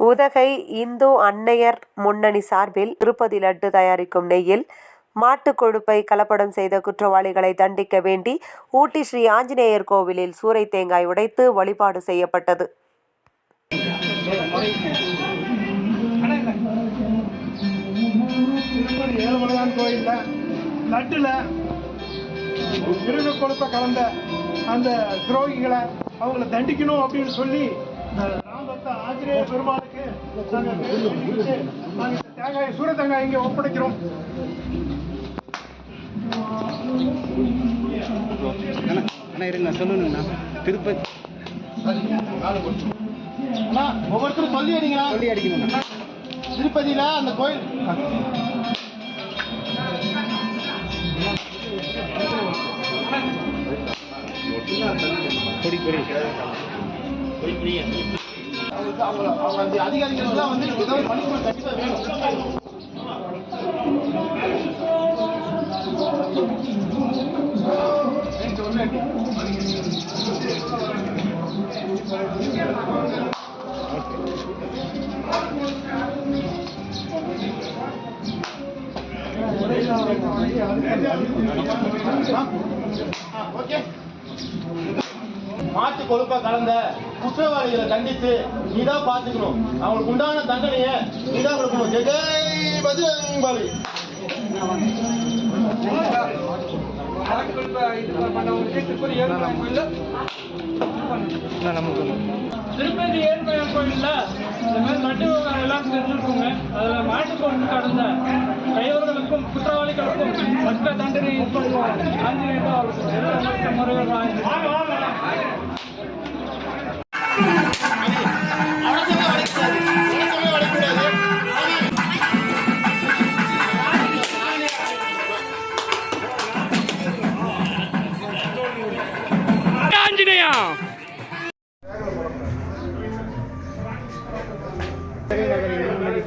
உதகை இந்து அன்னையர் முன்னணி சார்பில் திருப்பதி லட்டு தயாரிக்கும் நெய்யில் மாட்டுக் கொழுப்பை கலப்படம் செய்த குற்றவாளிகளை தண்டிக்க வேண்டி ஊட்டி ஸ்ரீ ஆஞ்சநேயர் கோவிலில் சூறை தேங்காய் உடைத்து வழிபாடு செய்யப்பட்டது. லட்டுல மிருக கொழுப்பை கலந்த அந்த துரோகிகளை அவங்களை தண்டிக்கணும் அப்படின்னு சொல்லி ராமபக்த ஆஞ்சநேய பெருமாளுக்கு நாங்க வேண்டுகோள் விடுத்து, நாங்க இந்த தேங்காய் இங்க ஒப்படைக்கிறோம். அண்ணா இருங்க சொல்லணுங்கண்ணா திருப்பதி. அண்ணா, ஒவ்வொருத்தரும் சொல்லி அடிங்களா சொல்லி திருப்பதியில அந்த கோயில். கொடி கொடி அவங்க அவங்க அந்த அதிகாரிகளுக்கு வந்து ஏதாவது பனிஷ்மெண்ட் கண்டிப்பா வேணும் ஓகே மாட்டு கொழுப்பை கலந்த குற்றவாளிகளை கண்டித்து நீதான் பாத்துக்கணும் அவங்களுக்கு உண்டான தண்டனைய நீதான் கொடுக்கணும். பஜரங்பலி அண்ணா நமக்கு திருப்பதி ஏழுமலையான் கோயில்ல இந்த மாதிரி நட்டு விவகாரம் எல்லாம் தெரிஞ்சிருக்கோங்க அதுல மாட்டுக்கொண்டு கடந்த கைவர்களுக்கும் குற்றவாளிகளுக்கும் மற்ற தண்டனை ஆஞ்சநேயர் தான் அவர்களுக்கு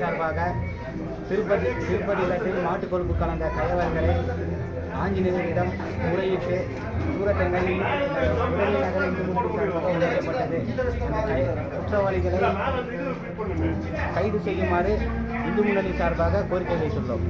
சார்பாக திருப்பதி திருப்பதி லட்டில் மாட்டுக் கொழுப்பு கலந்த கயவர்களை ஆஞ்சநேயரிடம் முறையிட்டு சூரத்தங்களில் உடல் நகர இந்துமதி குற்றவாளிகளை கைது செய்யுமாறு இந்து முன்னணி சார்பாக கோரிக்கை வைத்துள்ளோம்.